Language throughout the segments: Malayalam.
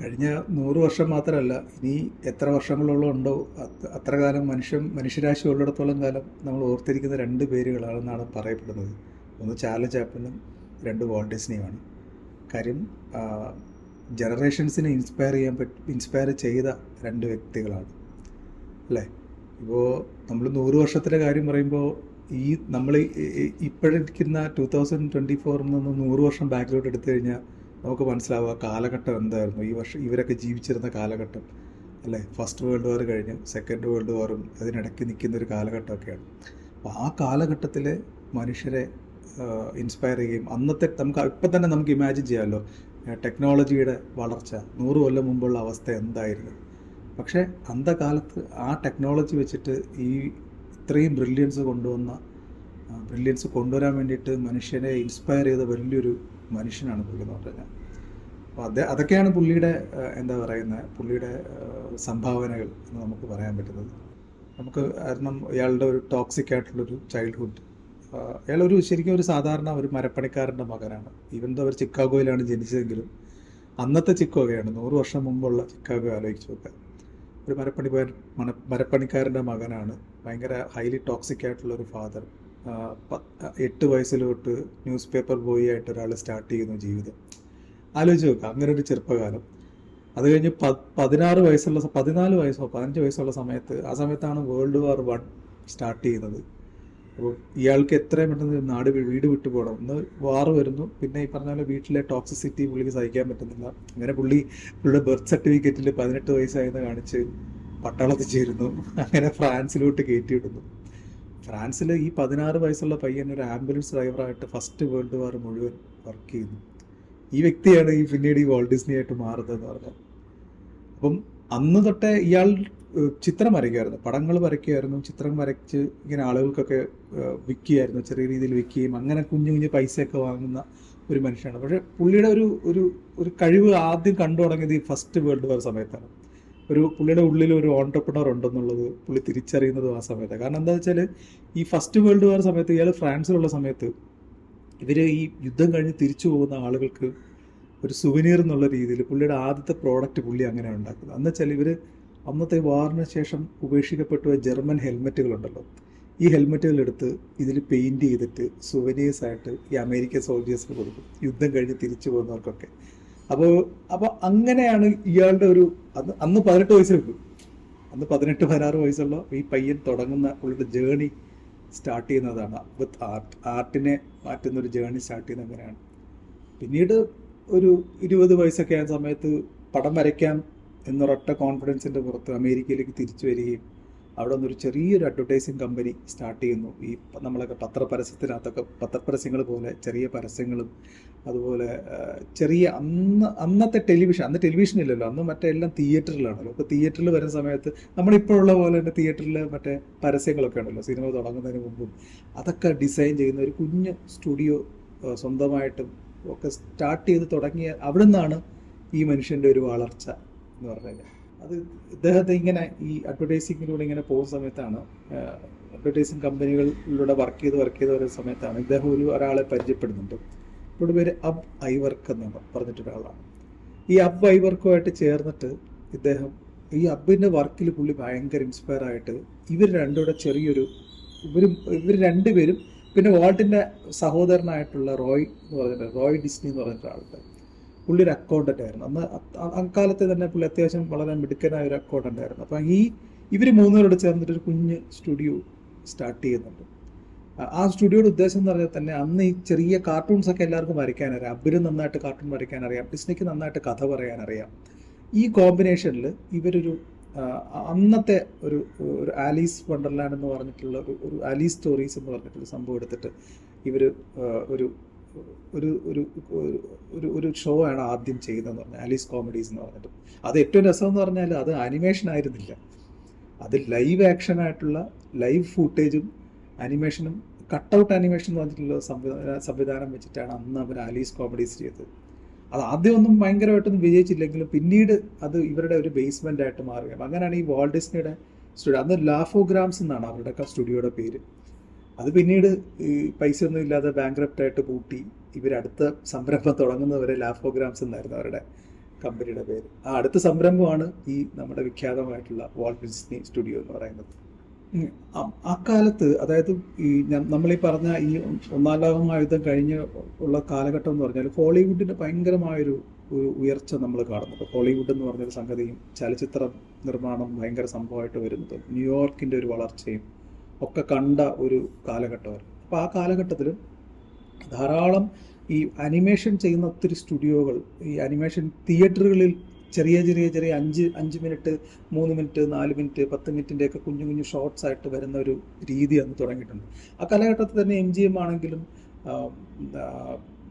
കഴിഞ്ഞ നൂറ് വർഷം മാത്രമല്ല ഇനി എത്ര വർഷങ്ങളോളം ഉണ്ടോ അത്ര കാലം മനുഷ്യൻ മനുഷ്യരാശി ഉള്ളിടത്തോളം കാലം നമ്മൾ ഓർത്തിരിക്കുന്ന രണ്ട് പേരുകളാണെന്നാണ് പറയപ്പെടുന്നത്. ഒന്ന് ചാർലി ചാപ്പനും രണ്ട് വാൾട്ട് ഡിസ്നിയുമാണ്. കാര്യം ജനറേഷൻസിനെ ഇൻസ്പയർ ചെയ്യാൻ പറ്റ ഇൻസ്പയർ ചെയ്ത രണ്ട് വ്യക്തികളാണ്. അല്ലേ? ഇപ്പോൾ നമ്മൾ നൂറ് വർഷത്തിലെ കാര്യം പറയുമ്പോൾ ഈ നമ്മൾ ഇപ്പോഴിരിക്കുന്ന ടു തൗസൻഡ് ട്വന്റി ഫോറിൽ നിന്ന് നൂറ് വർഷം ബാക്കിലോട്ട് എടുത്തു കഴിഞ്ഞാൽ നമുക്ക് മനസ്സിലാവുക കാലഘട്ടം എന്തായിരുന്നു? ഈ വർഷം ഇവരൊക്കെ ജീവിച്ചിരുന്ന കാലഘട്ടം അല്ലേ? ഫസ്റ്റ് വേൾഡ് വാർ കഴിഞ്ഞ് സെക്കൻഡ് വേൾഡ് വാറും അതിനിടയ്ക്ക് നിൽക്കുന്ന ഒരു കാലഘട്ടമൊക്കെയാണ്. അപ്പോൾ ആ കാലഘട്ടത്തിൽ മനുഷ്യരെ ഇൻസ്പയർ ചെയ്യുകയും അന്നത്തെ നമുക്ക് ഇപ്പം തന്നെ നമുക്ക് ഇമാജിൻ ചെയ്യാമല്ലോ. ടെക്നോളജിയുടെ വളർച്ച നൂറ് കൊല്ലം മുമ്പുള്ള അവസ്ഥ എന്തായിരുന്നു? പക്ഷേ അന്ധകാലത്ത് ആ ടെക്നോളജി വെച്ചിട്ട് ഈ ഇത്രയും ബ്രില്യൻസ് കൊണ്ടുവന്ന ബ്രില്യൻസ് കൊണ്ടുവരാൻ വേണ്ടിയിട്ട് മനുഷ്യനെ ഇൻസ്പയർ ചെയ്ത വലിയൊരു മനുഷ്യനാണ് പുള്ളി എന്ന് പറഞ്ഞാൽ. അപ്പോൾ അത് അതൊക്കെയാണ് പുള്ളിയുടെ എന്താ പറയുന്നത് പുള്ളിയുടെ സംഭാവനകൾ എന്ന് നമുക്ക് പറയാൻ പറ്റുന്നത്. നമുക്ക് കാരണം ഇയാളുടെ ഒരു ടോക്സിക് ആയിട്ടുള്ളൊരു ചൈൽഡ്ഹുഡ് അയാളൊരു ശരിക്കും ഒരു സാധാരണ ഒരു മരപ്പണിക്കാരന്റെ മകനാണ്. ഈവൻ ദോ അവർ ചിക്കാഗോയിലാണ് ജനിച്ചതെങ്കിലും അന്നത്തെ ചിക്കാഗോയാണ് നൂറ് വർഷം മുമ്പുള്ള ചിക്കാഗോ ആലോചിച്ച് നോക്കുക ഒരു മരപ്പണി മന മരപ്പണിക്കാരന്റെ മകനാണ് ഭയങ്കര ഹൈലി ടോക്സിക് ആയിട്ടുള്ള ഒരു ഫാദർ എട്ട് വയസ്സിൽ തൊട്ട് ന്യൂസ് പേപ്പർ ബോയ് ആയിട്ട് ഒരാൾ സ്റ്റാർട്ട് ചെയ്യുന്നു ജീവിതം. ആലോചിച്ച് നോക്കുക അങ്ങനെ ഒരു ചെറുപ്പകാലം. അത് കഴിഞ്ഞ് പ പതിനാറ് വയസ്സുള്ള പതിനാല് വയസ്സോ പതിനഞ്ച് വയസ്സുള്ള സമയത്ത് ആ സമയത്താണ് വേൾഡ് വാർ വൺ സ്റ്റാർട്ട് ചെയ്യുന്നത്. അപ്പോൾ ഇയാൾക്ക് എത്രയും പെട്ടെന്ന് നാട് വീട് വിട്ടു പോകണം ഒന്ന് വാർ വരുന്നു. പിന്നെ ഈ പറഞ്ഞ പോലെ വീട്ടിലെ ടോക്സിസിറ്റി പുള്ളിക്ക് സഹിക്കാൻ പറ്റുന്നില്ല. അങ്ങനെ പുള്ളി പുള്ളിയുടെ ബർത്ത് സർട്ടിഫിക്കറ്റിൽ പതിനെട്ട് വയസ്സായെന്ന് കാണിച്ച് പട്ടാളത്തിൽ ചേരുന്നു. അങ്ങനെ ഫ്രാൻസിലോട്ട് കയറ്റിവിടുന്നു ഫ്രാൻസിൽ ഈ പതിനാറ് വയസ്സുള്ള പയ്യൻ ഒരു ആംബുലൻസ് ഡ്രൈവറായിട്ട് ഫസ്റ്റ് വേൾഡ് വാർ മുഴുവൻ വർക്ക് ചെയ്യുന്നു ഈ വ്യക്തിയാണ് ഈ പിന്നീട് ഈ വാൾട്ട് ഡിസ്നി ആയിട്ട് മാറുന്നതെന്ന് പറഞ്ഞാൽ. അപ്പം അന്ന് തൊട്ടേ ഇയാൾ ചിത്രം വരയ്ക്കുമായിരുന്നു. പടങ്ങൾ വരയ്ക്കുമായിരുന്നു. ചിത്രം വരച്ച് ഇങ്ങനെ ആളുകൾക്കൊക്കെ വിൽക്കുകയായിരുന്നു. ചെറിയ രീതിയിൽ വിൽക്കുകയും അങ്ങനെ കുഞ്ഞു കുഞ്ഞു പൈസയൊക്കെ വാങ്ങുന്ന ഒരു മനുഷ്യനാണ്. പക്ഷേ പുള്ളിയുടെ ഒരു ഒരു ഒരു കഴിവ് ആദ്യം കണ്ടു തുടങ്ങിയത് ഈ ഫസ്റ്റ് വേൾഡ് വാർ സമയത്താണ്. ഒരു പുള്ളിയുടെ ഉള്ളിൽ ഒരു ഓണ്ടർപ്രണർ ഉണ്ടെന്നുള്ളത് പുള്ളി തിരിച്ചറിയുന്നതും ആ സമയത്താണ് കാരണം എന്താ വെച്ചാൽ ഈ ഫസ്റ്റ് വേൾഡ് വാർ സമയത്ത് ഇയാൾ ഫ്രാൻസിലുള്ള സമയത്ത് ഇവർ ഈ യുദ്ധം കഴിഞ്ഞ് തിരിച്ചു പോകുന്ന ആളുകൾക്ക് ഒരു സുവനീർ എന്നുള്ള രീതിയിൽ പുള്ളിയുടെ ആദ്യത്തെ പ്രോഡക്റ്റ് പുള്ളി അങ്ങനെ ഉണ്ടാക്കുന്നത്. എന്ന് വെച്ചാൽ ഇവർ അന്നത്തെ വാറിന് ശേഷം ഉപേക്ഷിക്കപ്പെട്ട ജർമ്മൻ ഹെൽമെറ്റുകളുണ്ടല്ലോ ഈ ഹെൽമെറ്റുകൾ എടുത്ത് ഇതിൽ പെയിന്റ് ചെയ്തിട്ട് സുവനീഴ്സ് ആയിട്ട് ഈ അമേരിക്കൻ സോൾജേഴ്സിന് കൊടുക്കും. യുദ്ധം കഴിഞ്ഞ് തിരിച്ചു പോകുന്നവർക്കൊക്കെ. അപ്പോൾ അപ്പോൾ അങ്ങനെയാണ് ഇയാളുടെ ഒരു അന്ന് അന്ന് പതിനെട്ട് വയസ്സിലേക്ക് അന്ന് പതിനെട്ട് പതിനാറ് വയസ്സുള്ള ഈ പയ്യൻ തുടങ്ങുന്ന പുള്ളിയുടെ ജേണി സ്റ്റാർട്ട് ചെയ്യുന്നതാണ്. വിത്ത് ആർട്ട് ആർട്ടിനെ മാറ്റുന്ന ഒരു ജേണി സ്റ്റാർട്ട് ചെയ്യുന്ന അങ്ങനെയാണ്. പിന്നീട് ഒരു ഇരുപത് വയസ്സൊക്കെ ആയ സമയത്ത് പടം വരയ്ക്കാം എന്നൊരൊറ്റ കോൺഫിഡൻസിന്റെ പുറത്ത് അമേരിക്കയിലേക്ക് തിരിച്ചു വരികയും അവിടെ നിന്നൊരു ചെറിയൊരു അഡ്വർടൈസിങ് കമ്പനി സ്റ്റാർട്ട് ചെയ്യുന്നു. ഈ നമ്മളൊക്കെ പത്രപരസ്യത്തിനകത്തൊക്കെ പത്രപരസ്യങ്ങൾ പോലെ ചെറിയ പരസ്യങ്ങളും അതുപോലെ ചെറിയ അന്ന് അന്നത്തെ ടെലിവിഷൻ അന്ന് ടെലിവിഷൻ ഇല്ലല്ലോ അന്ന് മറ്റേ എല്ലാം തിയേറ്ററിലാണല്ലോ അപ്പോൾ തിയേറ്ററിൽ വരുന്ന സമയത്ത് നമ്മളിപ്പോഴുള്ള പോലെ തന്നെ തിയേറ്ററിൽ മറ്റേ പരസ്യങ്ങളൊക്കെ ഉണ്ടല്ലോ സിനിമ തുടങ്ങുന്നതിന് മുമ്പും. അതൊക്കെ ഡിസൈൻ ചെയ്യുന്ന ഒരു കുഞ്ഞ് സ്റ്റുഡിയോ സ്വന്തമായിട്ടും ഒക്കെ സ്റ്റാർട്ട് ചെയ്ത് തുടങ്ങിയ അവിടെ നിന്നാണ് ഈ മനുഷ്യന്റെ ഒരു വളർച്ച എന്ന് പറഞ്ഞു കഴിഞ്ഞാൽ. അത് ഇദ്ദേഹത്തെ ഇങ്ങനെ ഈ അഡ്വർടൈസിങ്ങിലൂടെ ഇങ്ങനെ പോകുന്ന സമയത്താണ് അഡ്വർടൈസിങ് കമ്പനികളിലൂടെ വർക്ക് ചെയ്ത് വർക്ക് ചെയ്ത് വരുന്ന സമയത്താണ് ഇദ്ദേഹം ഒരു ഒരാളെ പരിചയപ്പെടുന്നുണ്ട്. ഇവിടെ പേര് അബ് വർക്ക് എന്ന് പറഞ്ഞിട്ടൊരാളാണ്. ഈ അബ് വർക്കുമായിട്ട് ചേർന്നിട്ട് ഇദ്ദേഹം ഈ അബിന്റെ വർക്കിൽ പുള്ളി ഭയങ്കര ഇൻസ്പയർ ആയിട്ട് ഇവർ രണ്ടുകൂടെ ചെറിയൊരു ഇവരും ഇവർ രണ്ടുപേരും പിന്നെ വാൾട്ടിന്റെ സഹോദരനായിട്ടുള്ള റോയ് എന്ന് പറഞ്ഞിട്ട് റോയ് ഡിസ്നി എന്ന് പറഞ്ഞിട്ട് ഒരാളുണ്ട് പുള്ളി ഒരു അക്കൗണ്ടന്റ് ആയിരുന്നു. അന്ന് അക്കാലത്ത് തന്നെ പുള്ളി അത്യാവശ്യം വളരെ മിടുക്കനായ ഒരു അക്കൗണ്ടന്റ് ആയിരുന്നു. അപ്പം ഈ ഇവർ മൂന്നുപേരോട് ചേർന്നിട്ട് ഒരു കുഞ്ഞ് സ്റ്റുഡിയോ സ്റ്റാർട്ട് ചെയ്യുന്നുണ്ട്. ആ- സ്റ്റുഡിയോയുടെ ഉദ്ദേശം എന്ന് പറഞ്ഞാൽ തന്നെ അന്ന് ഈ ചെറിയ കാർട്ടൂൺസ് ഒക്കെ എല്ലാവർക്കും വരയ്ക്കാനറിയാം. അബിന് നന്നായിട്ട് കാർട്ടൂൺ വരയ്ക്കാൻ അറിയാം ഡിസ്നിക്ക് നന്നായിട്ട് കഥ പറയാൻ അറിയാം ഈ കോമ്പിനേഷനിൽ ഇവരൊരു അന്നത്തെ ഒരു ഒരു ആലീസ് വണ്ടർലാൻഡ് എന്ന് പറഞ്ഞിട്ടുള്ള ഒരു ഒരു ആലീസ് സ്റ്റോറീസ് എന്ന് പറഞ്ഞിട്ടുള്ള സംഭവം എടുത്തിട്ട് ഇവർ ഒരു ഒരു ഒരു ഒരു- ഒരു ഷോ ആണ് ആദ്യം ചെയ്യുന്നതെന്ന് പറഞ്ഞാൽ ആലീസ് കോമഡീസ് എന്ന് പറഞ്ഞിട്ട്. അത് ഏറ്റവും രസം എന്ന് പറഞ്ഞാൽ അത് അനിമേഷൻ ആയിരുന്നില്ല. അത് ലൈവ് ആക്ഷൻ ആയിട്ടുള്ള ലൈവ് ഫൂട്ടേജും അനിമേഷനും കട്ടൗട്ട് അനിമേഷൻ എന്ന് പറഞ്ഞിട്ടുള്ള സംവിധാന സംവിധാനം വെച്ചിട്ടാണ് അന്ന് അവർ ആലീസ് കോമഡീസ് ചെയ്തത്. അത് ആദ്യമൊന്നും ഭയങ്കരമായിട്ടൊന്നും വിജയിച്ചില്ലെങ്കിലും പിന്നീട് അത് ഇവരുടെ ഒരു ബേസ്മെന്റ് ആയിട്ട് മാറുകയാണ്. അങ്ങനെയാണ് ഈ വാൾഡിസ്നിയുടെ സ്റ്റുഡിയോ അന്ന് ലാഫോഗ്രാംസ് എന്നാണ് അവരുടെ സ്റ്റുഡിയോയുടെ പേര്. അത് പിന്നീട് ഈ പൈസ ഒന്നും ഇല്ലാതെ ബാങ്ക്രപ്റ്റ് ആയിട്ട് പൂട്ടി ഇവരടുത്ത സംരംഭം തുടങ്ങുന്നവരെ ലാഫോഗ്രാംസ് എന്നായിരുന്നു അവരുടെ കമ്പനിയുടെ പേര്. ആ അടുത്ത സംരംഭമാണ് ഈ നമ്മുടെ വിഖ്യാതമായിട്ടുള്ള വാൾട്ട് ഡിസ്നി സ്റ്റുഡിയോ എന്ന് പറയുന്നത്. അക്കാലത്ത് അതായത് ഈ നമ്മൾ നമ്മളീ പറഞ്ഞ ഈ ഒന്നാം കഴിഞ്ഞ കഴിഞ്ഞ് ഉള്ള കാലഘട്ടം എന്ന് പറഞ്ഞാൽ ഹോളിവുഡിന്റെ ഭയങ്കരമായൊരു ഒരു ഉയർച്ച നമ്മൾ കാണുന്നുണ്ട്. ഹോളിവുഡ് എന്ന് പറഞ്ഞൊരു സംഗതിയും ചലച്ചിത്ര നിർമ്മാണം ഭയങ്കര സംഭവമായിട്ട് വരുന്നത്. ന്യൂയോർക്കിന്റെ ഒരു വളർച്ചയും ഒക്കെ കണ്ട ഒരു കാലഘട്ടമായിരുന്നു അപ്പോൾ ആ കാലഘട്ടത്തിൽ ധാരാളം ഈ അനിമേഷൻ ചെയ്യുന്ന ഒത്തിരി സ്റ്റുഡിയോകൾ ഈ അനിമേഷൻ തിയേറ്ററുകളിൽ ചെറിയ ചെറിയ ചെറിയ അഞ്ച് അഞ്ച് മിനിറ്റ് മൂന്ന് മിനിറ്റ് നാല് മിനിറ്റ് പത്ത് മിനിറ്റിന്റെയൊക്കെ കുഞ്ഞു കുഞ്ഞു ഷോർട്സ് ആയിട്ട് വരുന്ന ഒരു രീതി അന്ന് തുടങ്ങിയിട്ടുണ്ട്. ആ കാലഘട്ടത്തിൽ തന്നെ എം ജി എം ആണെങ്കിലും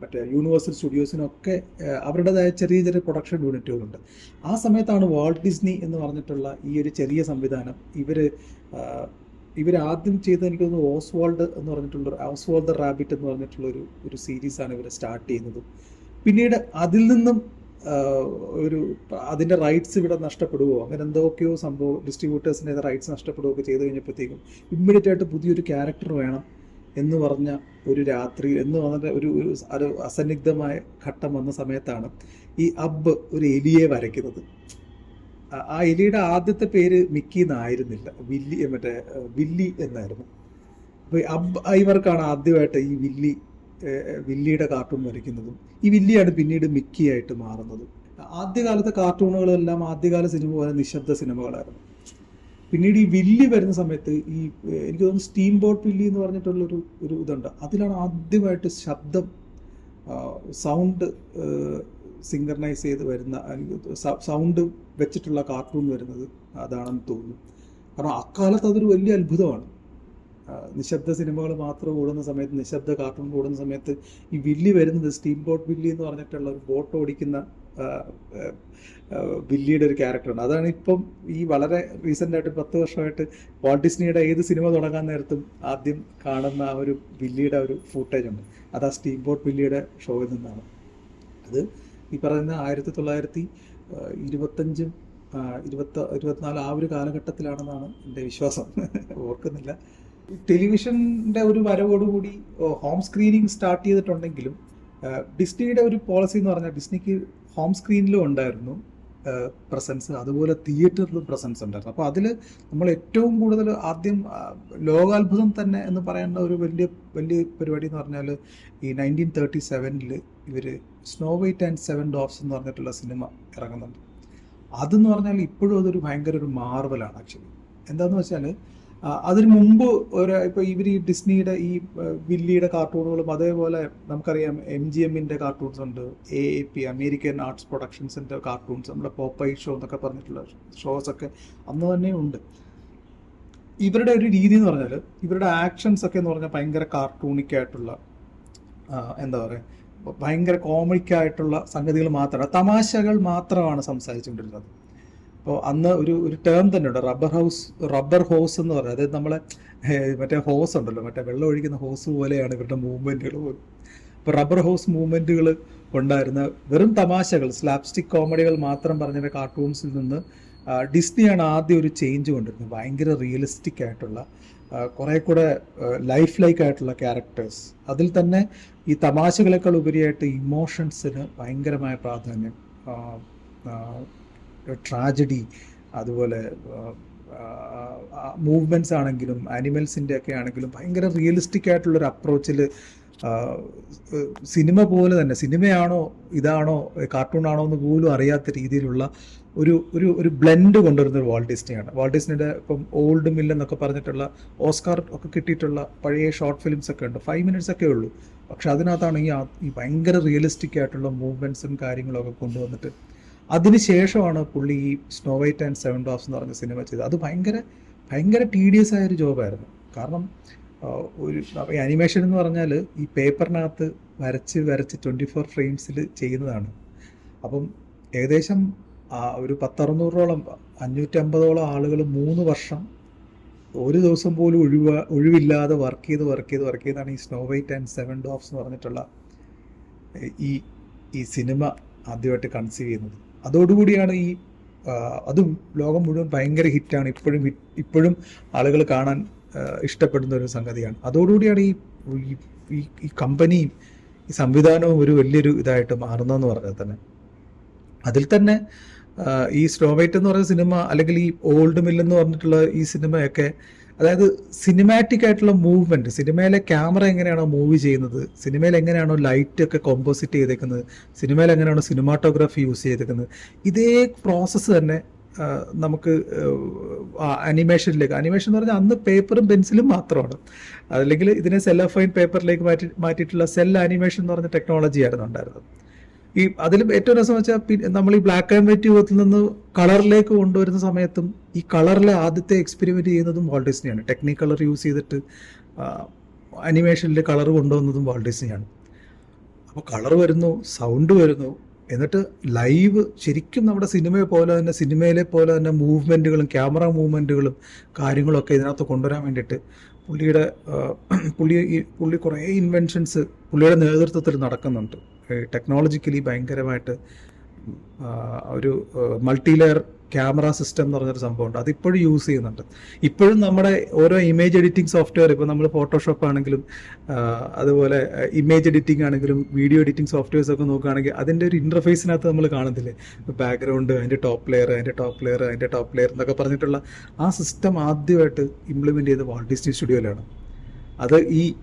മറ്റേ യൂണിവേഴ്സൽ സ്റ്റുഡിയോസിനൊക്കെ അവരുടേതായ ചെറിയ ചെറിയ പ്രൊഡക്ഷൻ യൂണിറ്റുകളുണ്ട് ആ സമയത്താണ് വാൾട്ട് ഡിസ്നി എന്ന് പറഞ്ഞിട്ടുള്ള ഈ ഒരു ചെറിയ സംവിധാനം ഇവർ ഇവർ ആദ്യം ചെയ്തത് എനിക്ക് തോന്നുന്നു ഓസ്വാൾഡ് എന്ന് പറഞ്ഞിട്ടുള്ള ഓസ്വാൾഡ് റാബിറ്റ് എന്ന് പറഞ്ഞിട്ടുള്ള ഒരു ഒരു സീരീസാണ് ഇവർ സ്റ്റാർട്ട് ചെയ്യുന്നത്. പിന്നീട് അതിൽ നിന്നും ഒരു അതിന്റെ റൈറ്റ്സ് ഇവിടെ നഷ്ടപ്പെടുകയോ അങ്ങനെ എന്തൊക്കെയോ സംഭവം ഡിസ്ട്രിബ്യൂട്ടേഴ്സിന്റെ റൈറ്റ്സ് നഷ്ടപ്പെടുകയോ ഒക്കെ ചെയ്ത് കഴിഞ്ഞപ്പോഴത്തേക്കും ഇമ്മീഡിയറ്റ് ആയിട്ട് പുതിയൊരു ക്യാരക്ടർ വേണം എന്ന് പറഞ്ഞ ഒരു രാത്രി എന്ന് പറഞ്ഞ ഒരു ഒരു അസന്നിഗ്ധമായ ഘട്ടം വന്ന സമയത്താണ് ഈ അബ് ഒരു എലിയെ വരയ്ക്കുന്നത്. ആ- എലിയുടെ ആദ്യത്തെ പേര് മിക്കി എന്നായിരുന്നില്ല. വില്ലി മറ്റേ വില്ലി എന്നായിരുന്നു. അപ്പോൾ അബ് ഐവർക്കാണ് ആദ്യമായിട്ട് ഈ വില്ലി വില്ലിയുടെ കാർട്ടൂൺ വരയ്ക്കുന്നതും. ഈ വില്ലിയാണ് പിന്നീട് മിക്കി ആയിട്ട് മാറുന്നത്. ആദ്യകാലത്തെ കാർട്ടൂണുകളെല്ലാം ആദ്യകാല സിനിമ പോലെ നിശബ്ദ സിനിമകളായിരുന്നു. പിന്നീട് ഈ വില്ലി വരുന്ന സമയത്ത് ഈ എനിക്ക് തോന്നുന്നു സ്റ്റീം ബോട്ട് വില്ലി എന്ന് പറഞ്ഞിട്ടുള്ളൊരു ഒരു ഇതുണ്ട്. അതിലാണ് ആദ്യമായിട്ട് ശബ്ദം സൗണ്ട് സിങ്കർണൈസ് ചെയ്ത് വരുന്ന സൗണ്ട് വെച്ചിട്ടുള്ള കാർട്ടൂൺ വരുന്നത് അതാണെന്ന് തോന്നുന്നു. കാരണം അക്കാലത്ത് അതൊരു വലിയ അത്ഭുതമാണ്. നിശബ്ദ സിനിമകൾ മാത്രം ഓടുന്ന സമയത്ത് നിശബ്ദ കാർട്ടൂൺ ഓടുന്ന സമയത്ത് ഈ വില്ലി വരുന്നത് സ്റ്റീം ബോട്ട് വില്ലി എന്ന് പറഞ്ഞിട്ടുള്ള ഒരു ബോട്ട് ഓടിക്കുന്ന വില്ലിയുടെ ഒരു ക്യാരക്ടറാണ്. അതാണ് ഇപ്പം ഈ വളരെ റീസെന്റ് ആയിട്ട് പത്ത് വർഷമായിട്ട് വാൾട്ട് ഡിസ്നിയുടെ ഏത് സിനിമ തുടങ്ങാൻ നേരത്തും ആദ്യം കാണുന്ന ആ ഒരു വില്ലിയുടെ ഒരു ഫൂട്ടേജ് ഉണ്ട്. അത് ആ സ്റ്റീം ബോട്ട് വില്ലിയുടെ ഷോയിൽ നിന്നാണ്. അത് ഈ പറയുന്ന ആയിരത്തി തൊള്ളായിരത്തി ഇരുപത്തഞ്ചും ഇരുപത്തി ഇരുപത്ത ഇരുപത്തിനാല് ആ ഒരു കാലഘട്ടത്തിലാണെന്നാണ് എന്റെ വിശ്വാസം. ഓർക്കുന്നില്ല. ടെലിവിഷന്റെ ഒരു വരവോടുകൂടി ഹോം സ്ക്രീനിങ് സ്റ്റാർട്ട് ചെയ്തിട്ടുണ്ടെങ്കിലും ഡിസ്നിയുടെ ഒരു പോളിസി എന്ന് പറഞ്ഞാൽ ഡിസ്നിക്ക് ഹോം സ്ക്രീനിലും ഉണ്ടായിരുന്നു. പ്രസൻസ് അതുപോലെ തിയേറ്ററിലും പ്രസൻസ് ഉണ്ടായിരുന്നു. അപ്പോൾ അതിൽ നമ്മൾ ഏറ്റവും കൂടുതൽ ആദ്യം ലോകാത്ഭുതം തന്നെ എന്ന് പറയേണ്ട ഒരു വലിയ വലിയ പരിപാടി എന്ന് പറഞ്ഞാൽ ഈ നയന്റീൻ തേർട്ടി സെവനിൽ ഇവർ Snow White and Seven Dwarfs എന്ന് പറഞ്ഞിട്ടുള്ള സിനിമ ഇറങ്ങുന്നുണ്ട്. അതെന്ന് പറഞ്ഞാൽ ഇപ്പോഴും അതൊരു ഭയങ്കര ഒരു മാർവലാണ് ആക്ച്വലി എന്താണെന്ന് വെച്ചാൽ അതിന് മുമ്പ് ഒരു ഇപ്പോൾ ഇവർ ഈ ഡിസ്നിയുടെ ഈ വില്ലിയുടെ കാർട്ടൂണുകളും അതേപോലെ നമുക്കറിയാം എം ജി എമ്മിന്റെ കാർട്ടൂൺസ് ഉണ്ട്. A A P American Arts പ്രൊഡക്ഷൻസിന്റെ കാർട്ടൂൺസ് നമ്മുടെ പോപ്പൈ ഷോ എന്നൊക്കെ പറഞ്ഞിട്ടുള്ള ഷോസ് ഒക്കെ അന്ന് തന്നെ ഉണ്ട്. ഇവരുടെ ഒരു രീതി എന്ന് പറഞ്ഞാൽ ഇവരുടെ ആക്ഷൻസ് ഒക്കെ എന്ന് പറഞ്ഞാൽ ഭയങ്കര കാർട്ടൂണിക്കായിട്ടുള്ള എന്താ പറയുക ഭയങ്കര കോമിക്കായിട്ടുള്ള സംഗതികൾ മാത്രമാണ് തമാശകൾ മാത്രമാണ് സംസാരിച്ചുകൊണ്ടിരുന്നത്. അപ്പോൾ അന്ന് ഒരു ഒരു ടേം തന്നെ ഉണ്ട് റബ്ബർ ഹൗസ് റബ്ബർ ഹോസ് എന്ന് പറയുന്നത് അതായത് നമ്മളെ മറ്റേ ഹോസ് ഉണ്ടല്ലോ മറ്റേ വെള്ളം ഒഴിക്കുന്ന ഹോസ് പോലെയാണ് ഇവരുടെ മൂവ്മെന്റുകൾ പോലും. അപ്പോൾ റബ്ബർ ഹൗസ് മൂവ്മെന്റുകൾ ഉണ്ടായിരുന്ന വെറും തമാശകൾ സ്ലാപ്സ്റ്റിക് കോമഡികൾ മാത്രം പറഞ്ഞ കാർട്ടൂൺസിൽ നിന്ന് ഡിസ്നിയാണ് ആദ്യം ഒരു ചേഞ്ച് കൊണ്ടിരുന്നത്. ഭയങ്കര റിയലിസ്റ്റിക് ആയിട്ടുള്ള കുറേ കൂടെ ലൈഫ് ലൈക്ക് ആയിട്ടുള്ള ക്യാരക്ടേഴ്സ് അതിൽ തന്നെ ഈ തമാശകളെക്കാൾ ഉപരിയായിട്ട് ഇമോഷൻസിന് ഭയങ്കരമായ പ്രാധാന്യം ട്രാജഡി അതുപോലെ മൂവ്മെന്റ്സ് ആണെങ്കിലും ആനിമൽസിന്റെ ഒക്കെ ആണെങ്കിലും ഭയങ്കര റിയലിസ്റ്റിക് ആയിട്ടുള്ളൊരു അപ്രോച്ചിൽ സിനിമ പോലെ തന്നെ സിനിമയാണോ ഇതാണോ കാർട്ടൂണാണോ എന്ന് പോലും അറിയാത്ത രീതിയിലുള്ള ഒരു ഒരു ഒരു ബ്ലെൻഡ് കൊണ്ടുവരുന്ന ഒരു വാൾട്ട് ഡിസ്നിയാണ് വാൾട്ട് ഡിസ്നിയുടെ ഇപ്പം ഓൾഡ് മില്ല് എന്നൊക്കെ പറഞ്ഞിട്ടുള്ള ഓസ്കാർ ഒക്കെ കിട്ടിയിട്ടുള്ള പഴയ ഷോർട്ട് ഫിലിംസ് ഒക്കെ ഉണ്ട്. ഫൈവ് മിനിറ്റ്സ് ഒക്കെ ഉള്ളൂ. പക്ഷെ അതിനകത്താണ് ഈ ഭയങ്കര റിയലിസ്റ്റിക് ആയിട്ടുള്ള മൂവ്മെന്റ്സും കാര്യങ്ങളൊക്കെ കൊണ്ടുവന്നിട്ട് അതിനുശേഷമാണ് പുള്ളി ഈ Snow White and Seven Dwarfs എന്ന് പറഞ്ഞ സിനിമ ചെയ്തത്. അത് ഭയങ്കര ഭയങ്കര ടീഡിയസ് ആയൊരു ജോബായിരുന്നു കാരണം ഒരു അനിമേഷൻ എന്ന് പറഞ്ഞാൽ ഈ പേപ്പറിനകത്ത് വരച്ച് വരച്ച് ട്വന്റി ഫോർ ഫ്രെയിംസിൽ ചെയ്യുന്നതാണ്. അപ്പം ഏകദേശം ഒരു പത്തറുന്നൂറോളം അഞ്ഞൂറ്റമ്പതോളം ആളുകൾ മൂന്ന് വർഷം ഒരു ദിവസം പോലും ഒഴിവ ഒഴിവില്ലാതെ വർക്ക് ചെയ്ത് വർക്ക് ചെയ്ത് വർക്ക് ചെയ്താണ് ഈ Snow White and Seven Dwarfs എന്ന് പറഞ്ഞിട്ടുള്ള ഈ ഈ സിനിമ ആദ്യമായിട്ട് കൺസീവ് ചെയ്യുന്നത്. അതോടുകൂടിയാണ് ഈ അതും ലോകം മുഴുവൻ ഭയങ്കര ഹിറ്റാണ്. ഇപ്പോഴും ഇപ്പോഴും ആളുകൾ കാണാൻ ഇഷ്ടപ്പെടുന്ന ഒരു സംഗതിയാണ്. അതോടുകൂടിയാണ് ഈ ഈ- കമ്പനിയും ഈ സംവിധാനവും ഒരു വലിയൊരു ഇതായിട്ട് മാറുന്നതെന്ന് പറഞ്ഞാൽ തന്നെ. അതിൽ തന്നെ ഈ സ്ലോവേറ്റ് എന്ന് പറയുന്ന സിനിമ അല്ലെങ്കിൽ ഈ ഓൾഡ് മില്ലെന്ന് പറഞ്ഞിട്ടുള്ള ഈ സിനിമയൊക്കെ അതായത് സിനിമാറ്റിക് ആയിട്ടുള്ള മൂവ്മെന്റ് സിനിമയിലെ ക്യാമറ എങ്ങനെയാണോ മൂവ് ചെയ്യുന്നത് സിനിമയിൽ എങ്ങനെയാണോ ലൈറ്റ് ഒക്കെ കോമ്പോസിറ്റ് ചെയ്തേക്കുന്നത് സിനിമയിൽ എങ്ങനെയാണോ സിനിമാറ്റോഗ്രാഫി യൂസ് ചെയ്തേക്കുന്നത് ഇതേ പ്രോസസ്സ് തന്നെ നമുക്ക് അനിമേഷനിലേക്ക് അനിമേഷൻ എന്ന് പറഞ്ഞാൽ അന്ന് പേപ്പറും പെൻസിലും മാത്രമാണ്. അല്ലെങ്കിൽ ഇതിനെ സെല്ലോഫൈൻ പേപ്പറിലേക്ക് മാറ്റി മാറ്റിയിട്ടുള്ള സെൽ അനിമേഷൻ എന്ന് പറഞ്ഞ ടെക്നോളജി ആയിരുന്നു ഉണ്ടായിരുന്നത്. ഈ അതിൽ ഏറ്റവും രസം വെച്ചാൽ നമ്മൾ ഈ ബ്ലാക്ക് ആൻഡ് വൈറ്റ് യുഗത്തിൽ നിന്ന് കളറിലേക്ക് കൊണ്ടുവരുന്ന സമയത്തും ഈ കളറിലെ ആദ്യത്തെ എക്സ്പെരിമെന്റ് ചെയ്യുന്നതും വാൾ ഡിസ്നിയാണ് ടെക്നിക് കളർ യൂസ് ചെയ്തിട്ട് അനിമേഷനിൽ കളർ കൊണ്ടുവന്നതും വാൾ ഡിസ്നിയാണ് അപ്പോൾ കളർ വരുന്നു സൗണ്ട് വരുന്നു. എന്നിട്ട് ലൈവ് ശരിക്കും നമ്മുടെ സിനിമയെ പോലെ തന്നെ സിനിമയിലെ പോലെ തന്നെ മൂവ്മെന്റുകളും ക്യാമറ മൂവ്മെന്റുകളും കാര്യങ്ങളൊക്കെ ഇതിനകത്ത് കൊണ്ടുവരാൻ വേണ്ടിയിട്ട് പുള്ളിയുടെ പുള്ളി പുള്ളി കുറേ ഇൻവെൻഷൻസ് പുള്ളിയുടെ നേതൃത്വത്തിൽ നടക്കുന്നുണ്ട്. ടെക്നോളജിക്കലി ഭയങ്കരമായിട്ട് ഒരു മൾട്ടി ലെയർ ക്യാമറ സിസ്റ്റം എന്ന് പറഞ്ഞൊരു സംഭവമുണ്ട്. അതിപ്പോഴും യൂസ് ചെയ്യുന്നുണ്ട്. ഇപ്പോഴും നമ്മുടെ ഓരോ ഇമേജ് എഡിറ്റിംഗ് സോഫ്റ്റ്വെയർ ഇപ്പോൾ നമ്മൾ ഫോട്ടോഷോപ്പ് ആണെങ്കിലും അതുപോലെ ഇമേജ് എഡിറ്റിംഗ് ആണെങ്കിലും വീഡിയോ എഡിറ്റിംഗ് സോഫ്റ്റ്വെയർസ് ഒക്കെ നോക്കുകയാണെങ്കിൽ അതിന്റെ ഒരു ഇന്റർഫേസിനകത്ത് നമ്മൾ കാണത്തില്ലേ? ബാക്ക്ഗ്രൗണ്ട് അതിന്റെ ടോപ്പ് ലെയർ അതിന്റെ ടോപ്പ് ലെയർ അതിന്റെ ടോപ്പ് ലെയർ എന്നൊക്കെ പറഞ്ഞിട്ടുള്ള ആ സിസ്റ്റം ആദ്യമായിട്ട് ഇംപ്ലിമെന്റ് ചെയ്ത് ഡിസ്നി സ്റ്റുഡിയോയിലാണ് അത് ഈ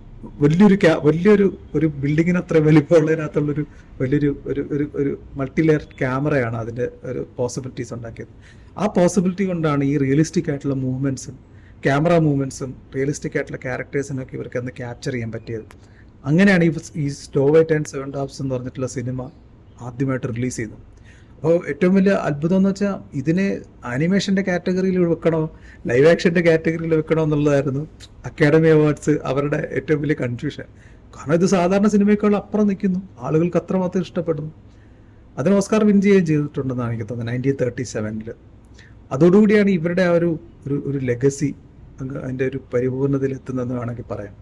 വലിയൊരു വലിയൊരു ഒരു ബിൽഡിങ്ങിന് അത്ര വലിപ്പമുള്ളതിനകത്തുള്ളൊരു വലിയൊരു ഒരു ഒരു ഒരു മൾട്ടി ലെയർ ക്യാമറയാണ് അതിന്റെ ഒരു പോസിബിലിറ്റീസ് ഉണ്ടാക്കിയത്. ആ പോസിബിലിറ്റി കൊണ്ടാണ് ഈ റിയലിസ്റ്റിക് ആയിട്ടുള്ള മൂവ്മെന്റ്സും ക്യാമറ മൂവ്മെന്റ്സും റിയലിസ്റ്റിക് ആയിട്ടുള്ള ക്യാരക്ടേഴ്സിനൊക്കെ ഇവർക്ക് അന്ന് ക്യാപ്ചർ ചെയ്യാൻ പറ്റിയത്. അങ്ങനെയാണ് ഈ ഈ സ്റ്റോവൈറ്റ് ആൻഡ് സെവൻ ഡാപ്സ് എന്ന് പറഞ്ഞിട്ടുള്ള സിനിമ ആദ്യമായിട്ട് റിലീസ് ചെയ്തത്. അപ്പോൾ ഏറ്റവും വലിയ അത്ഭുതം എന്ന് വെച്ചാൽ ഇതിനെ ആനിമേഷന്റെ കാറ്റഗറിയിൽ വെക്കണോ? ലൈവ് ആക്ഷന്റെ കാറ്റഗറിയിൽ വെക്കണോ എന്നുള്ളതായിരുന്നു അക്കാഡമി അവാർഡ്സ് അവരുടെ ഏറ്റവും വലിയ കൺഫ്യൂഷൻ കാരണം ഇത് സാധാരണ സിനിമയ്ക്കുള്ള അപ്പുറം നിൽക്കുന്നു. ആളുകൾക്ക് അത്രമാത്രം ഇഷ്ടപ്പെടുന്നു. അതിന് ഓസ്കാർ വിൻ ചെയ്യുകയും ചെയ്തിട്ടുണ്ടെന്നാണ് എനിക്ക് തോന്നുന്നത് നയന്റീൻ തേർട്ടി സെവനിൽ അതോടുകൂടിയാണ് ഇവരുടെ ആ ഒരു ഒരു ലെഗസി അതിന്റെ ഒരു പരിപൂർണതയിൽ എത്തുന്നതെന്ന് വേണമെങ്കിൽ പറയാം.